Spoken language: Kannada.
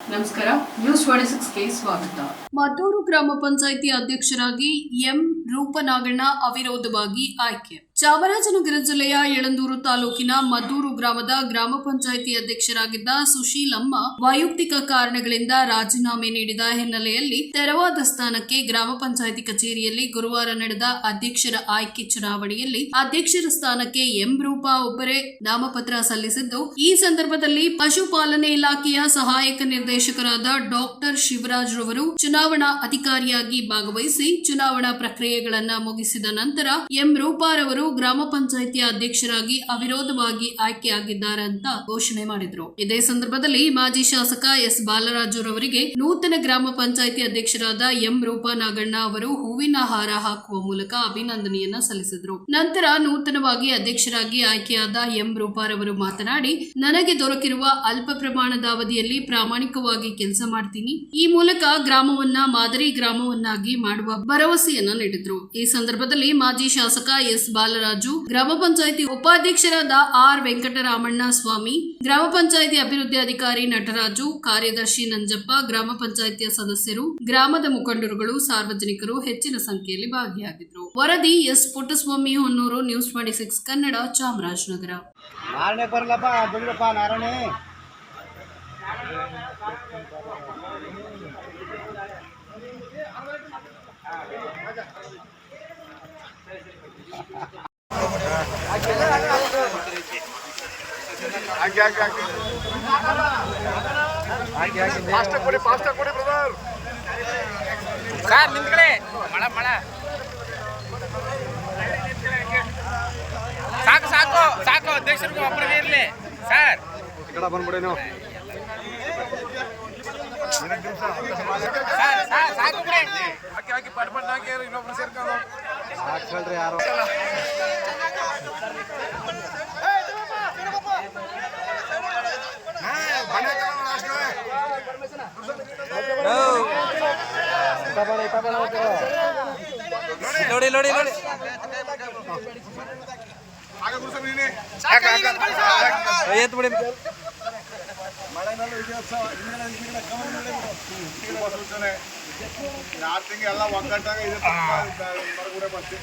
ನಮಸ್ಕಾರ ನ್ಯೂಸ್ ಸ್ವಾಗತ. ಮದ್ದೂರು ಗ್ರಾಮ ಪಂಚಾಯಿತಿ ಅಧ್ಯಕ್ಷರಾಗಿ ಎಂ ರೂಪನಾಗಣ್ಣ ಅವಿರೋಧವಾಗಿ ಆಯ್ಕೆ. ಚಾಮರಾಜನಗರ ಜಿಲ್ಲೆಯ ಯಳಂದೂರು ತಾಲೂಕಿನ ಮದ್ದೂರು ಗ್ರಾಮದ ಗ್ರಾಮ ಪಂಚಾಯಿತಿ ಅಧ್ಯಕ್ಷರಾಗಿದ್ದ ಸುಶೀಲಮ್ಮ ವೈಯಕ್ತಿಕ ಕಾರಣಗಳಿಂದ ರಾಜೀನಾಮೆ ನೀಡಿದ ಹಿನ್ನೆಲೆಯಲ್ಲಿ ತೆರವಾದ ಸ್ಥಾನಕ್ಕೆ ಗ್ರಾಮ ಪಂಚಾಯಿತಿ ಕಚೇರಿಯಲ್ಲಿ ಗುರುವಾರ ನಡೆದ ಅಧ್ಯಕ್ಷರ ಆಯ್ಕೆ ಚುನಾವಣೆಯಲ್ಲಿ ಅಧ್ಯಕ್ಷರ ಸ್ಥಾನಕ್ಕೆ ಎಂ ರೂಪಾ ಒಬ್ಬರೇ ನಾಮಪತ್ರ ಸಲ್ಲಿಸಿದ್ದು, ಈ ಸಂದರ್ಭದಲ್ಲಿ ಪಶುಪಾಲನೆ ಇಲಾಖೆಯ ಸಹಾಯಕ ನಿರ್ದೇಶಕರಾದ ಡಾಕ್ಟರ್ ಶಿವರಾಜ್ ರವರು ಚುನಾವಣಾ ಅಧಿಕಾರಿಯಾಗಿ ಭಾಗವಹಿಸಿ ಚುನಾವಣಾ ಪ್ರಕ್ರಿಯೆಗಳನ್ನು ಮುಗಿಸಿದ ನಂತರ ಎಂ ರೂಪಾರವರು ಗ್ರಾಮ ಪಂಚಾಯಿತಿಯ ಅಧ್ಯಕ್ಷರಾಗಿ ಅವಿರೋಧವಾಗಿ ಆಯ್ಕೆಯಾಗಿದ್ದಾರೆ ಅಂತ ಘೋಷಣೆ ಮಾಡಿದ್ರು. ಇದೇ ಸಂದರ್ಭದಲ್ಲಿ ಮಾಜಿ ಶಾಸಕ ಎಸ್. ಬಾಲರಾಜು ರವರಿಗೆ ನೂತನ ಗ್ರಾಮ ಪಂಚಾಯಿತಿ ಅಧ್ಯಕ್ಷರಾದ ಎಂ. ರೂಪಾ ನಾಗಣ್ಣ ಅವರು ಹೂವಿನ ಹಾರ ಹಾಕುವ ಮೂಲಕ ಅಭಿನಂದನೆಯನ್ನ ಸಲ್ಲಿಸಿದ್ರು. ನಂತರ ನೂತನವಾಗಿ ಅಧ್ಯಕ್ಷರಾಗಿ ಆಯ್ಕೆಯಾದ ಎಂ. ರೂಪಾರವರು ಮಾತನಾಡಿ, ನನಗೆ ದೊರಕಿರುವ ಅಲ್ಪ ಪ್ರಮಾಣದ ಅವಧಿಯಲ್ಲಿ ಪ್ರಾಮಾಣಿಕವಾಗಿ ಕೆಲಸ ಮಾಡ್ತೀನಿ. ಈ ಮೂಲಕ ಗ್ರಾಮವನ್ನ ಮಾದರಿ ಗ್ರಾಮವನ್ನಾಗಿ ಮಾಡುವ ಭರವಸೆಯನ್ನ ನೀಡಿದ್ರು. ಈ ಸಂದರ್ಭದಲ್ಲಿ ಮಾಜಿ ಶಾಸಕ ಎಸ್. ಬಾಲರಾಜು ಗ್ರಾಮ ಪಂಚಾಯಿತಿ ಉಪಾಧ್ಯಕ್ಷರಾದ ಆರ್ ವೆಂಕಟರಾಮಣ್ಣ ಸ್ವಾಮಿ, ಗ್ರಾಮ ಪಂಚಾಯಿತಿ ಅಭಿವೃದ್ಧಿ ಅಧಿಕಾರಿ ನಟರಾಜು, ಕಾರ್ಯದರ್ಶಿ ನಂಜಪ್ಪ, ಗ್ರಾಮ ಪಂಚಾಯಿತಿಯ ಸದಸ್ಯರು, ಗ್ರಾಮದ ಮುಖಂಡರುಗಳು, ಸಾರ್ವಜನಿಕರು ಹೆಚ್ಚಿನ ಸಂಖ್ಯೆಯಲ್ಲಿ ಭಾಗಿಯಾಗಿದ್ದರು. ವರದಿ S Puttaswamy Honnur, news twenty six, Kannada, Chamarajanagar. ನಾರಣೆ ಬರಲಪ್ಪ ಕೊಡಿ ಬ್ರದರ್ ಸರ್ ನಿಂತ್ಕೊಳ್ಳಿ. ಮಳ ಮಳ. ಸಾಕು ಸಾಕು ಸಾಕು. ಅಧ್ಯಕ್ಷರಿಗೂ ಒಬ್ಬರಿಗೆ ಇರಲಿ. ಸರ್ ಕಡೆ ಬಂದ್ಬಿಡಿ ನೀವು. ಸಾಕು ಬಿಡಿ ಹಾಕಿ ಹಾಕಿ ಪಟ್ ಪಟ್ ಹಾಕಿ ಇನ್ನೊಬ್ರು ಸೇರ್ಕೊಂಡು. ಸಾಕ್ಸಲ್ರಿ ಯಾರು. ನೋಡಿ ನೋಡಿ ನೋಡಿ ಬಿಡಿ ಎಲ್ಲ ಒಗ್ಗಟ್ಟಾಗ ಇದೆ ಹೊರಗಡೆ ಬರ್ತೀವಿ